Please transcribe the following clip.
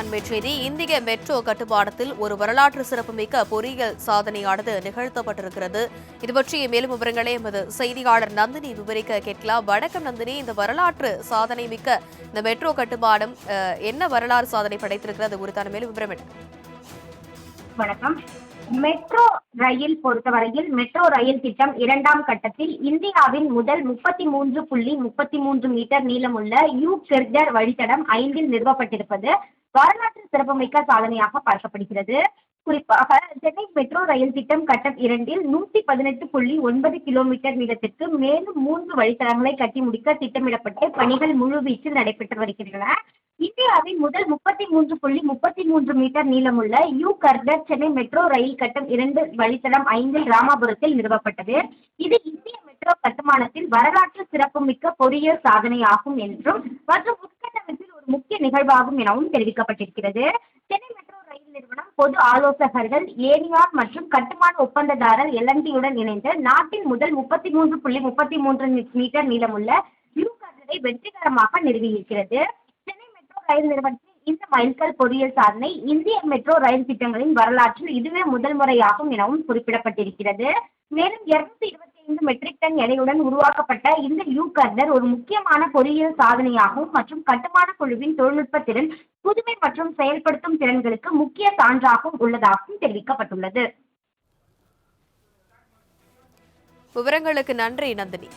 அண்மை செய்தி இந்திய மெட்ரோ கட்டுப்பாடத்தில் ஒரு வரலாற்று சிறப்புமிக்க பொறியியல் சாதனையானது நிகழ்த்தப்பட்டிருக்கிறது. இது பற்றிய மேலும் விவரங்களை எமது செய்தியாளர் நந்தினி விவரிக்க கேட்கலாம். வணக்கம் நந்தினி. இந்த வரலாற்று சாதனை மிக்க இந்த மெட்ரோ கட்டுப்பாடம் என்ன வரலாறு சாதனை படைத்திருக்கிறது? குறித்தான மேலும் விவரம் என்ன? வணக்கம். மெட்ரோ ரயில் பொறுத்தவரையில் மெட்ரோ ரயில் திட்டம் இரண்டாம் கட்டத்தில் இந்தியாவின் முதல் முப்பத்தி மூன்று புள்ளி முப்பத்தி மூன்று மீட்டர் நீளமுள்ள யூ கிர்டர் வழித்தடம் ஐந்தில் நிறுவப்பட்டிருப்பது வரலாற்று சிறப்புமிக்க சாதனையாக பார்க்கப்படுகிறது. குறிப்பாக சென்னை மெட்ரோ ரயில் திட்டம் கட்டம் இரண்டில் நூத்தி பதினெட்டு புள்ளி ஒன்பது கிலோமீட்டர் நீளத்திற்கு மேலும் மூன்று வழித்தடங்களை கட்டி முடிக்க திட்டமிடப்பட்டு பணிகள் முழுவீச்சில் நடைபெற்று வருகின்றன. இந்தியாவின் முதல் முப்பத்தி மூன்று புள்ளி முப்பத்தி மூன்று மீட்டர் நீளமுள்ள U girder Chennai metro rail கட்டம் இரண்டு வழித்தடம் ஐந்தில் ராமாபுரத்தில் நிறுவப்பட்டது. இது இந்திய மெட்ரோ கட்டுமானத்தில் வரலாற்று சிறப்புமிக்க பொறியியல் சாதனையாகும் என்றும் மற்றும் முக்கிய நிகழ்வாகும் எனவும் தெரிவிக்கப்பட்டிருக்கிறது. சென்னை மெட்ரோ ரயில் நிறுவனம் பொது ஆலோசகர்கள் ஏனியார் மற்றும் கட்டுமான ஒப்பந்ததாரர் எல்என்டியுடன் இணைந்து நாட்டின் முதல் முப்பத்தி மூன்று புள்ளி முப்பத்தி மூன்று மீட்டர் நீளமுள்ள யூ கர்டரை வெற்றிகரமாக நிறுவியிருக்கிறது. சென்னை மெட்ரோ ரயில் நிறுவனத்தின் இந்த மைல்கல் பொறியியல் சாதனை இந்திய மெட்ரோ ரயில் திட்டங்களின் வரலாற்றில் இதுவே முதல் முறையாகும் எனவும் குறிப்பிடப்பட்டிருக்கிறது. மேலும் இருநூத்தி இருபத்தி ஐந்து மெட்ரிக் டன் எடையுடன் உருவாக்கப்பட்ட இந்த யூ கர்னர் ஒரு முக்கியமான பொறியியல் சாதனையாகும் மற்றும் கட்டுமான குழுவின் தொழில்நுட்ப திறன் புதுமை மற்றும் செயல்படுத்தும் திறன்களுக்கு முக்கிய சான்றாகவும் உள்ளதாகவும் தெரிவிக்கப்பட்டுள்ளது. விவரங்களுக்கு நன்றி நந்தினி.